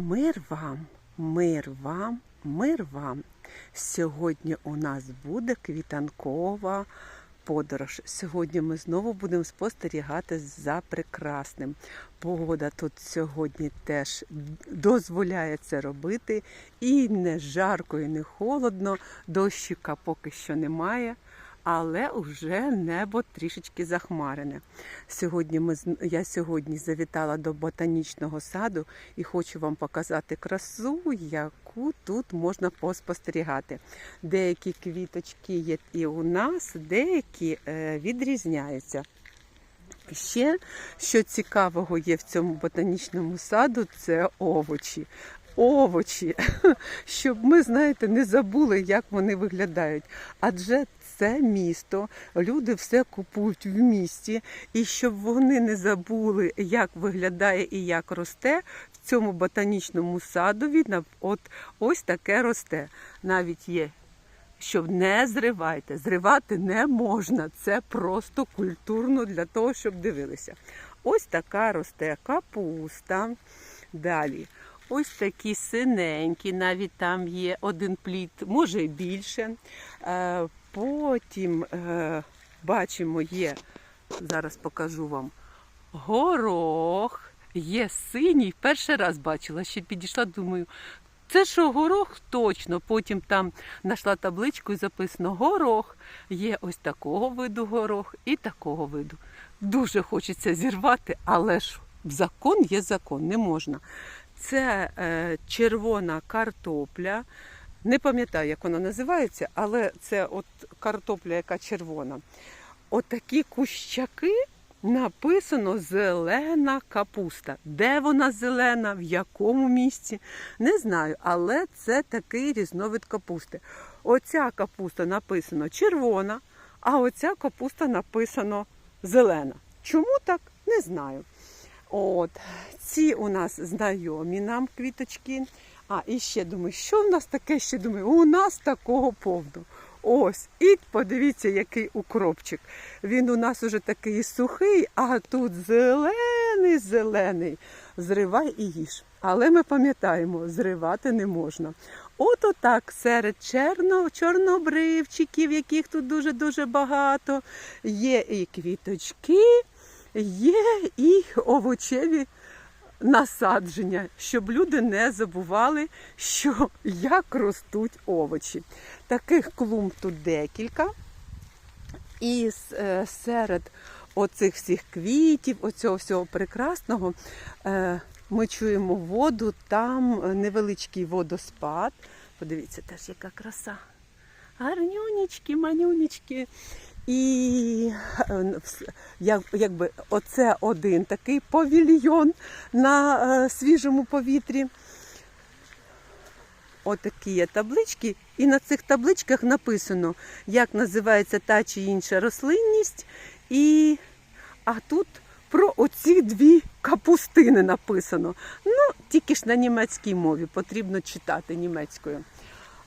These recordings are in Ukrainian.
Мир вам, мир вам, мир вам. Сьогодні у нас буде квітанкова подорож. Сьогодні ми знову будемо спостерігати за прекрасним. Погода тут сьогодні теж дозволяє це робити. І не жарко, і не холодно. Дощика поки що немає. Але вже небо трішечки захмарене. Сьогодні ми я сьогодні завітала до ботанічного саду і хочу вам показати красу, яку тут можна поспостерігати. Деякі квіточки є і у нас, деякі е, відрізняються. Ще що цікавого є в цьому ботанічному саду, це овочі. Овочі, щоб ми, знаєте, не забули, як вони виглядають. Адже це місто, люди все купують в місті, і щоб вони не забули, як виглядає і як росте, в цьому ботанічному садові от ось таке росте. Навіть є щоб не зривайте. Зривати не можна. Це просто культурно для того, щоб дивилися. Ось така росте капуста. Далі. Ось такі синенькі, навіть там є один плід, може і більше. Потім е, бачимо, є, зараз покажу вам, горох, є синій. Перший раз бачила, ще підійшла, думаю, це що горох точно. Потім там знайшла табличку і записано горох. Є ось такого виду горох і такого виду. Дуже хочеться зірвати, але ж закон є закон, не можна. Це е, червона картопля. Не пам'ятаю, як вона називається, але це от картопля, яка червона. Отакі кущаки написано зелена капуста. Де вона зелена, в якому місці, не знаю, але це такий різновид капусти. Оця капуста написано червона, а оця капуста написано зелена. Чому так? Не знаю. От, ці у нас знайомі нам квіточки. А, і ще думаю, що в нас таке? Ще думаю, у нас такого повно. Ось, і подивіться, який укропчик. Він у нас уже такий сухий, а тут зелений, зелений. Зривай і їж. Але ми пам'ятаємо, зривати не можна. От отак серед черно, чорнобривчиків, яких тут дуже-дуже багато, є і квіточки, є і овочеві насадження, щоб люди не забували, що як ростуть овочі. Таких клумб тут декілька. І е, серед оцих всіх квітів, оцього всього прекрасного, е, ми чуємо воду, там невеличкий водоспад. Подивіться теж, яка краса. Гарнюнічки, манюнічки. І е, як, якби оце один такий павільйон на е, свіжому повітрі. Отакі є таблички, і на цих табличках написано, як називається та чи інша рослинність. І... А тут про оці дві капустини написано. Ну, тільки ж на німецькій мові потрібно читати німецькою.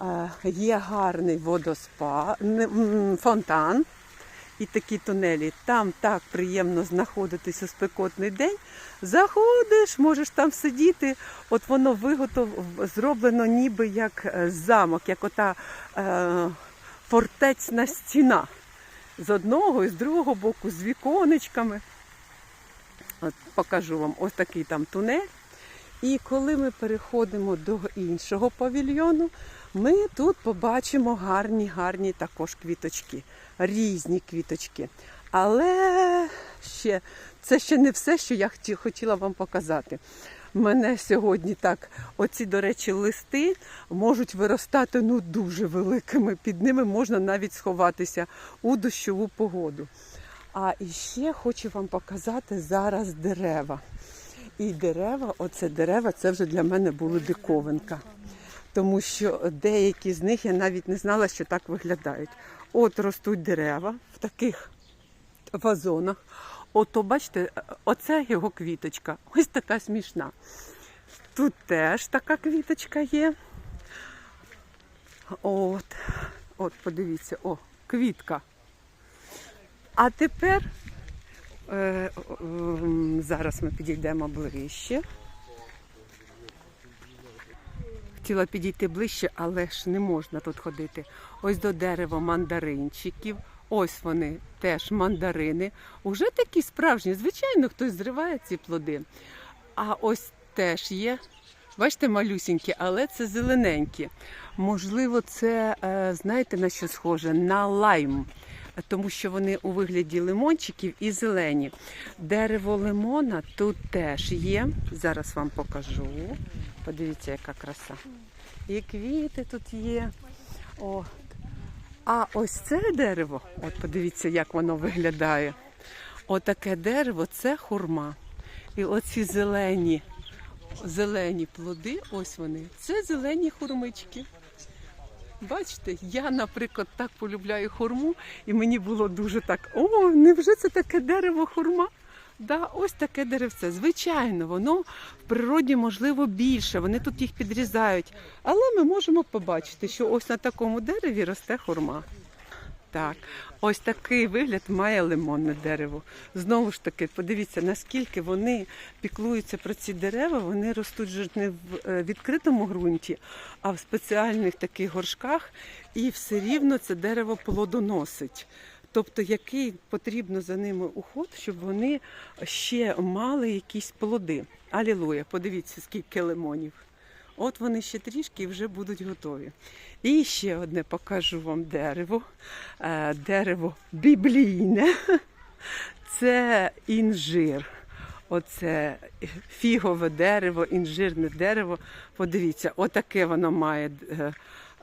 Е, Є гарний водоспад, фонтан і такі тунелі. Там так приємно знаходитись у спекотний день. Заходиш, можеш там сидіти. От воно виготов зроблено ніби як е, замок, як ота е, фортецьна стіна. З одного і з другого боку, з віконечками. От покажу вам ось такий там тунель. І коли ми переходимо до іншого павільйону, ми тут побачимо гарні, гарні також квіточки, різні квіточки. Але ще це ще не все, що я хотіла вам показати. Мене сьогодні так, оці, до речі, листи можуть виростати ну дуже великими. Під ними можна навіть сховатися у дощову погоду. А іще хочу вам показати зараз дерева. І дерева, оце дерева, це вже для мене були диковинка. Тому що деякі з них я навіть не знала, що так виглядають. От ростуть дерева в таких вазонах. Ото, бачите, оце його квіточка. Ось така смішна. Тут теж така квіточка є. От, от, подивіться, о, квітка. А тепер е, м, зараз ми підійдемо ближче. Хотіла підійти ближче, але ж не можна тут ходити. Ось до дерева мандаринчиків. Ось вони теж мандарини. Уже такі справжні. Звичайно, хтось зриває ці плоди. А ось теж є. Бачите, малюсінькі, але це зелененькі. Можливо, це, е, знаєте, на що схоже? На лайм. Тому що вони у вигляді лимончиків і зелені. Дерево лимона тут теж є. Зараз вам покажу. Подивіться, яка краса. І квіти тут є. О. А ось це дерево, от подивіться, як воно виглядає. Отаке дерево це хурма. І оці зелені, зелені плоди, ось вони. Це зелені хурмички. Бачите, я, наприклад, так полюбляю хурму, і мені було дуже так: о, невже це таке дерево хурма? Да, ось таке деревце. Звичайно, воно в природі можливо більше. Вони тут їх підрізають. Але ми можемо побачити, що ось на такому дереві росте хурма. Так, ось такий вигляд має лимонне дерево. Знову ж таки, подивіться, наскільки вони піклуються про ці дерева. Вони ростуть же не в е, відкритому ґрунті, а в спеціальних таких горшках, і все рівно це дерево плодоносить. Тобто, який потрібно за ними уход, щоб вони ще мали якісь плоди. Алілуя, подивіться, скільки лимонів. От вони ще трішки вже будуть готові. І ще одне покажу вам дерево. Е, Дерево біблійне. Це інжир. Оце фігове дерево, інжирне дерево. Подивіться, отаке воно має. е,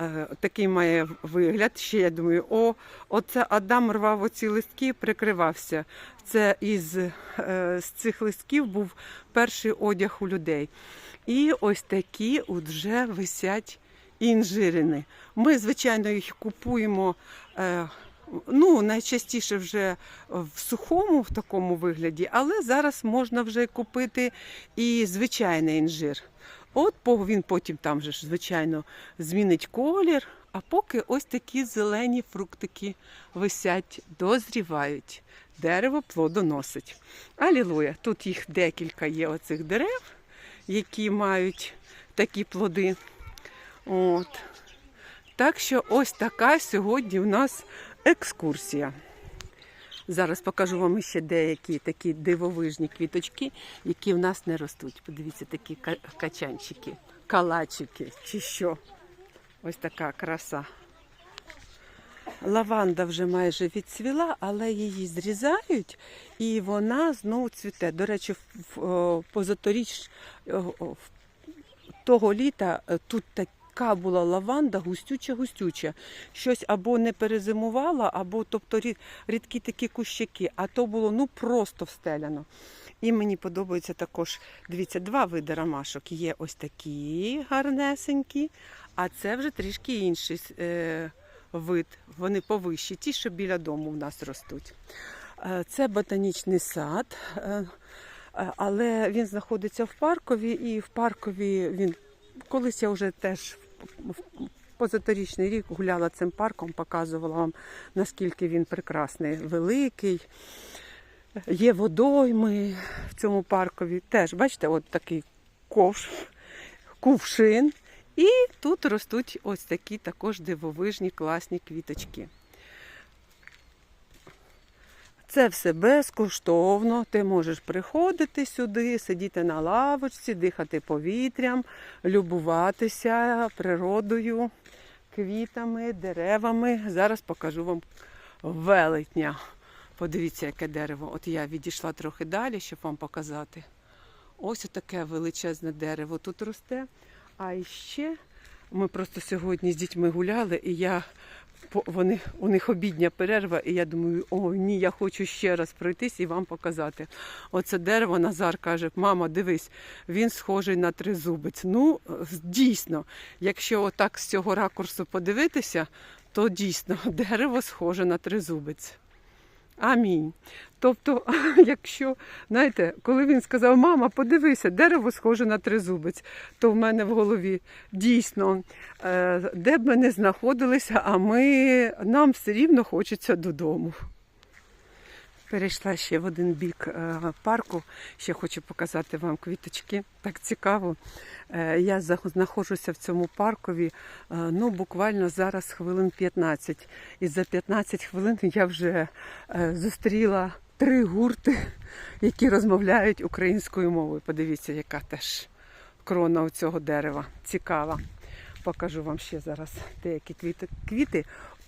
е, Такий має вигляд. Ще я думаю, о, оце Адам рвав оці листки, прикривався. Це із з цих листків був перший одяг у людей. І ось такі вже висять інжирини. Ми, звичайно, їх купуємо. е, Ну, найчастіше вже в сухому в такому вигляді, але зараз можна вже купити і звичайний інжир. От він потім там же ж, звичайно, змінить колір, а поки ось такі зелені фруктики висять, дозрівають. Дерево плодоносить. Алілуя! Тут їх декілька є оцих дерев, які мають такі плоди. От. Так що ось така сьогодні в нас екскурсія. Зараз покажу вам ще деякі такі дивовижні квіточки, які в нас не ростуть. Подивіться, такі качанчики, калачики чи що. Ось така краса. Лаванда вже майже відцвіла, але її зрізають і вона знову цвіте. До речі, позаторіч того літа е, тут така була лаванда густюча-густюча. Щось або не перезимувала, або тобто рідкі такі кущики, а то було ну просто встеляно. І мені подобається також, дивіться, два види ромашок. Є ось такі гарнесенькі, а це вже трішки інший е, вид. Вони повищі, ті, що біля дому в нас ростуть. Е, Це ботанічний сад, е, е, але він знаходиться в паркові, і в паркові він колись я вже теж позаторічний рік гуляла цим парком, показувала вам, наскільки він прекрасний, великий. Є водойми в цьому паркові. Теж, бачите, от такий ковш, кувшин. І тут ростуть ось такі також дивовижні класні квіточки. Це все безкоштовно. Ти можеш приходити сюди, сидіти на лавочці, дихати повітрям, любуватися природою, квітами, деревами. Зараз покажу вам велетня. Подивіться, яке дерево. От я відійшла трохи далі, щоб вам показати. Ось таке величезне дерево тут росте. А ще ми просто сьогодні з дітьми гуляли, і я вони, у них обідня перерва, і я думаю, о, ні, я хочу ще раз пройтись і вам показати. Оце дерево Назар каже: мама, дивись, він схожий на тризубець. Ну, дійсно, якщо отак з цього ракурсу подивитися, то дійсно дерево схоже на тризубець. Амінь. Тобто, якщо, знаєте, коли він сказав, мама, подивися, дерево схоже на тризубець, то в мене в голові дійсно, е, де б ми не знаходилися, а ми, нам все рівно хочеться додому. Перейшла ще в один бік е, парку. Ще хочу показати вам квіточки. Так цікаво. Е, Я знаходжуся в цьому паркові е, ну, буквально зараз хвилин 15. І за 15 хвилин я вже зустріла три гурти, які розмовляють українською мовою. Подивіться, яка теж крона у цього дерева. Цікава. Покажу вам ще зараз деякі квіти. квіти.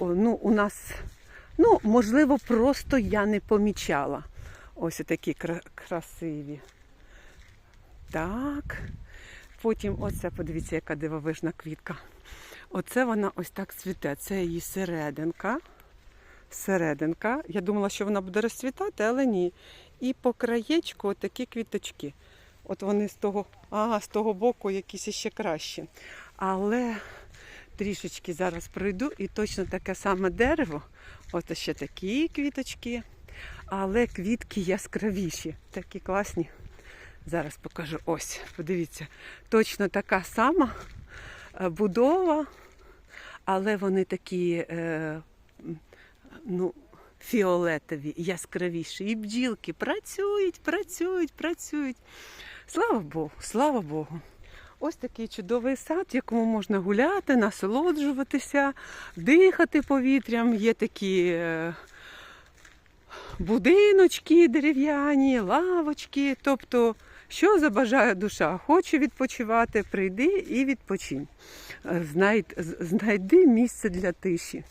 Ну, у нас Ну, можливо, просто я не помічала. Ось такі кра- красиві. Так. Потім оце, подивіться, яка дивовижна квітка. Оце вона ось так цвіте. Це її серединка. Серединка. Я думала, що вона буде розцвітати, але ні. І по краєчку такі квіточки. От вони з того, а, з того боку якісь іще кращі. Але трішечки зараз пройду і точно таке саме дерево. Ось ще такі квіточки, але квітки яскравіші, такі класні. Зараз покажу. Ось, подивіться, точно така сама е, будова, але вони такі е, ну, фіолетові, яскравіші. І бджілки працюють, працюють, працюють. Слава Богу, слава Богу. Ось такий чудовий сад, в якому можна гуляти, насолоджуватися, дихати повітрям. Є такі е, будиночки дерев'яні, лавочки. Тобто, що забажає душа? Хоче відпочивати, прийди і відпочинь. Е, Знайди місце для тиші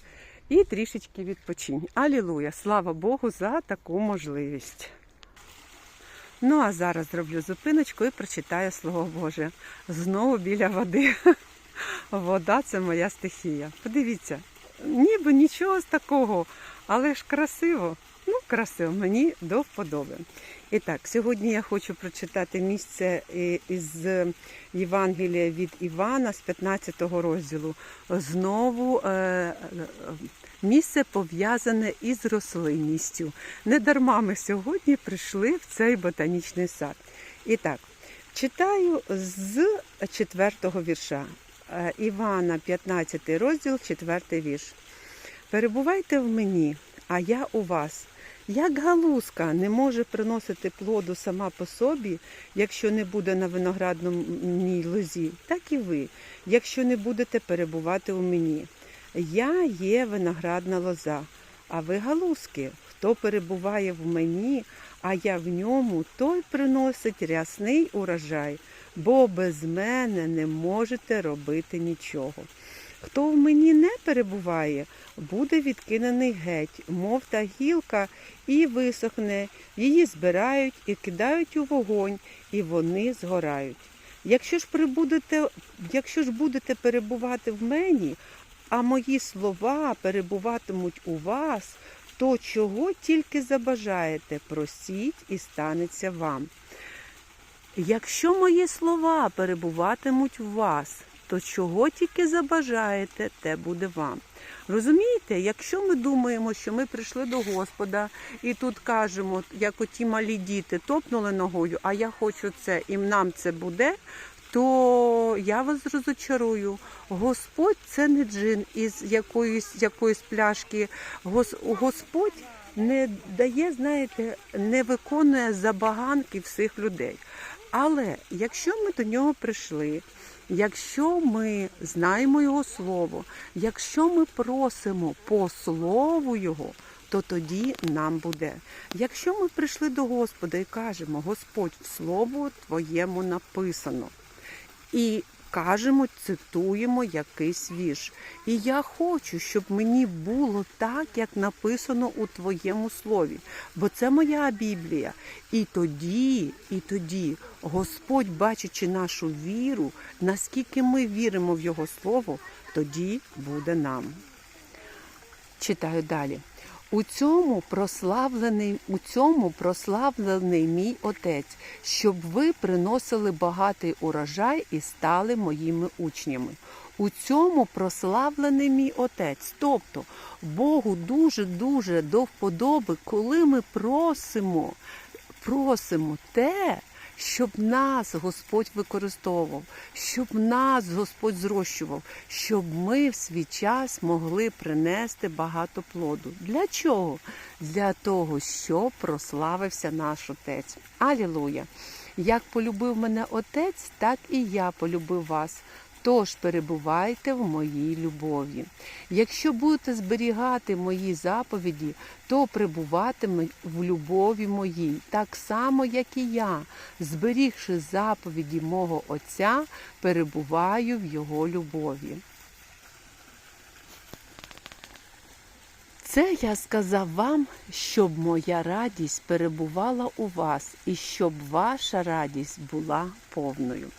і трішечки відпочинь. Алілуя! Слава Богу за таку можливість. Ну а зараз зроблю зупиночку і прочитаю Слово Боже. Знову біля води. Вода це моя стихія. Подивіться, ніби нічого з такого, але ж красиво. Ну, красиво, мені до вподоби. І так, сьогодні я хочу прочитати місце е, із Євангелія від Івана з 15 розділу. Знову е, е, місце пов'язане із рослинністю. Не дарма ми сьогодні прийшли в цей ботанічний сад. І так, читаю з 4 вірша. Е, Івана, 15 розділ, 4 вірш. Перебувайте в мені, а я у вас. Як галузка не може приносити плоду сама по собі, якщо не буде на виноградній лозі, так і ви, якщо не будете перебувати у мені. Я є виноградна лоза, а ви галузки. Хто перебуває в мені, а я в ньому, той приносить рясний урожай, бо без мене не можете робити нічого. Хто в мені не перебуває, буде відкинений геть, мов та гілка, і висохне, її збирають і кидають у вогонь, і вони згорають. Якщо ж якщо ж будете перебувати в мені, а мої слова перебуватимуть у вас, то чого тільки забажаєте, просіть і станеться вам. Якщо мої слова перебуватимуть у вас, то чого тільки забажаєте, те буде вам. Розумієте, якщо ми думаємо, що ми прийшли до Господа і тут кажемо, як оті малі діти топнули ногою, а я хочу це, і нам це буде, то я вас розочарую. Господь це не джин із якоїсь якоїсь пляшки. Гос, Господь не дає, знаєте, не виконує забаганки всіх людей. Але якщо ми до нього прийшли, якщо ми знаємо Його Слово, якщо ми просимо по Слову Його, то тоді нам буде. Якщо ми прийшли до Господа і кажемо, Господь, в Слово Твоєму написано, і кажемо, цитуємо якийсь вірш. І я хочу, щоб мені було так, як написано у твоєму слові, бо це моя Біблія. І тоді, і тоді Господь, бачачи нашу віру, наскільки ми віримо в Його Слово, тоді буде нам. Читаю далі. У цьому прославлений, у цьому прославлений мій отець, щоб ви приносили багатий урожай і стали моїми учнями. У цьому прославлений мій отець. Тобто Богу дуже-дуже до вподоби, коли ми просимо, просимо те, щоб нас Господь використовував, щоб нас Господь зрощував, щоб ми в свій час могли принести багато плоду. Для чого? Для того, щоб прославився наш Отець. Алілуя! Як полюбив мене Отець, так і я полюбив вас. Тож перебувайте в моїй любові. Якщо будете зберігати мої заповіді, то прибуватиме в любові моїй, так само, як і я, зберігши заповіді мого Отця, перебуваю в його любові. Це я сказав вам, щоб моя радість перебувала у вас і щоб ваша радість була повною.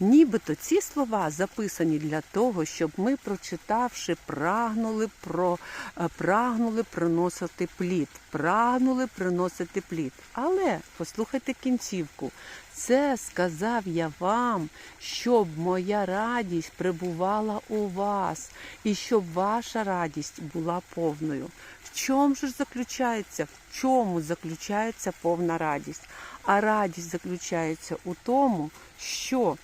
Нібито ці слова записані для того, щоб ми, прочитавши, прагнули про е, прагнули приносити плід, прагнули приносити плід. Але послухайте кінцівку. Це сказав я вам, щоб моя радість прибувала у вас, і щоб ваша радість була повною. В чому ж заключається? В чому заключається повна радість? А радість заключається у тому, що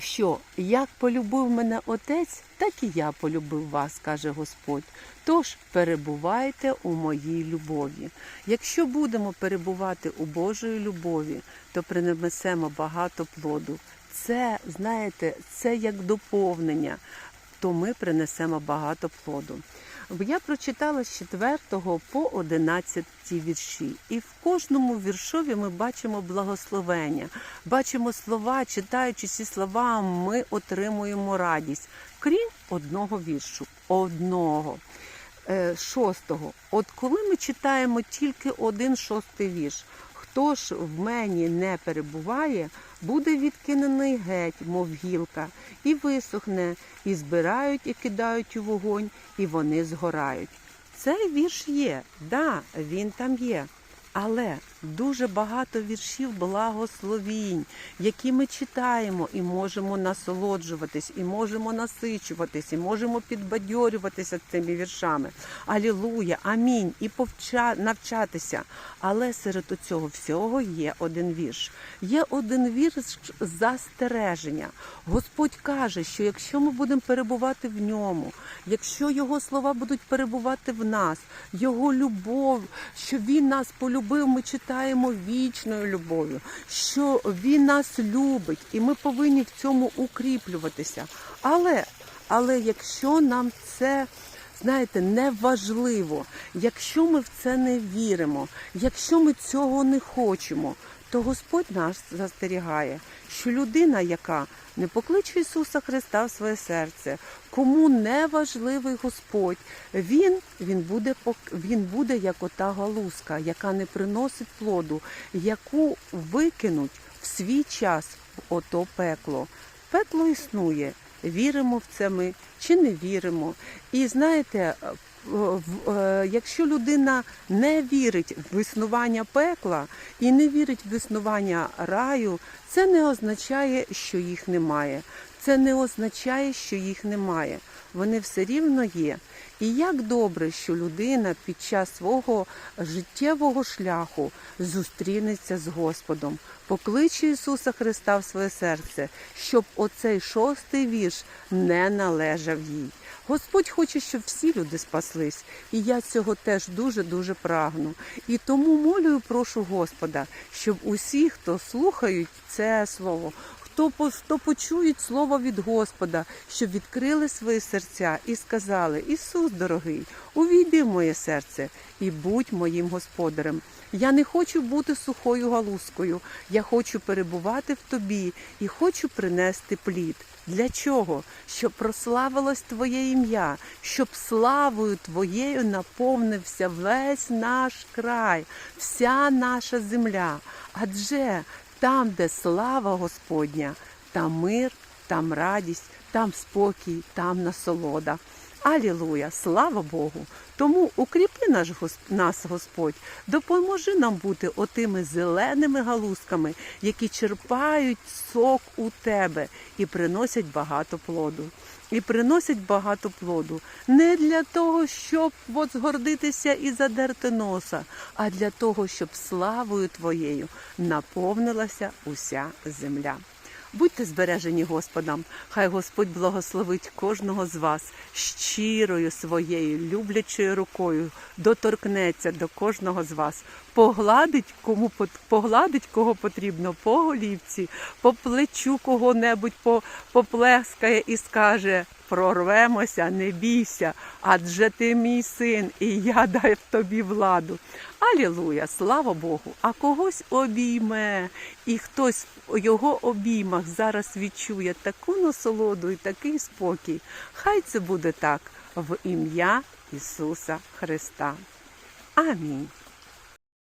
що як полюбив мене отець, так і я полюбив вас, каже Господь. Тож перебувайте у моїй любові. Якщо будемо перебувати у Божої любові, то принесемо багато плоду. Це, знаєте, це як доповнення, то ми принесемо багато плоду. Я прочитала з 4 по 11 вірші, і в кожному віршові ми бачимо благословення, бачимо слова, читаючи ці слова, ми отримуємо радість, крім одного віршу. Одного. Е, Шостого. От коли ми читаємо тільки один шостий вірш, хто ж в мені не перебуває, буде відкинений геть, мов гілка, і висохне, і збирають, і кидають у вогонь, і вони згорають. Цей вірш є, да, він там є. Але дуже багато віршів благословінь, які ми читаємо і можемо насолоджуватись, і можемо насичуватись, і можемо підбадьорюватися цими віршами. Алілуя, амінь, і повча... навчатися. Але серед цього всього є один вірш. Є один вірш застереження. Господь каже, що якщо ми будемо перебувати в ньому, якщо його слова будуть перебувати в нас, його любов, що він нас полюбив, ми читаємо вічною любов'ю, що він нас любить, і ми повинні в цьому укріплюватися. Але, але якщо нам це знаєте, не важливо, якщо ми в це не віримо, якщо ми цього не хочемо, то Господь нас застерігає, що людина, яка не покличе Ісуса Христа в своє серце, кому не важливий Господь, він, він, буде, він буде як ота галузка, яка не приносить плоду, яку викинуть в свій час в ото пекло. Пекло існує. Віримо в це ми чи не віримо. І знаєте, якщо людина не вірить в існування пекла і не вірить в існування раю, це не означає, що їх немає. Це не означає, що їх немає. Вони все рівно є. І як добре, що людина під час свого життєвого шляху зустрінеться з Господом, покличе Ісуса Христа в своє серце, щоб оцей шостий вірш не належав їй. Господь хоче, щоб всі люди спаслись, і я цього теж дуже дуже прагну. І тому молю і прошу Господа, щоб усі, хто слухають це слово, хто по- хто почують слово від Господа, щоб відкрили свої серця і сказали: Ісус, дорогий, увійди в моє серце і будь моїм господарем. Я не хочу бути сухою галузкою, я хочу перебувати в тобі і хочу принести плід. Для чого? Щоб прославилось Твоє ім'я, щоб славою Твоєю наповнився весь наш край, вся наша земля. Адже там, де слава Господня, там мир, там радість, там спокій, там насолода. Алілуя, слава Богу! Тому укріпи наш нас, Господь, допоможи нам бути отими зеленими галузками, які черпають сок у тебе і приносять багато плоду. І приносять багато плоду не для того, щоб от згордитися і задерти носа, а для того, щоб славою твоєю наповнилася уся земля. Будьте збережені Господом, хай Господь благословить кожного з вас щирою своєю люблячою рукою, доторкнеться до кожного з вас, погладить кому погладить кого потрібно, по голівці, по плечу кого-небудь поплескає і скаже: прорвемося, не бійся, адже ти мій син, і я дав тобі владу. Алілуя, слава Богу! А когось обійме, і хтось в його обіймах зараз відчує таку насолоду і такий спокій. Хай це буде так в ім'я Ісуса Христа. Амінь.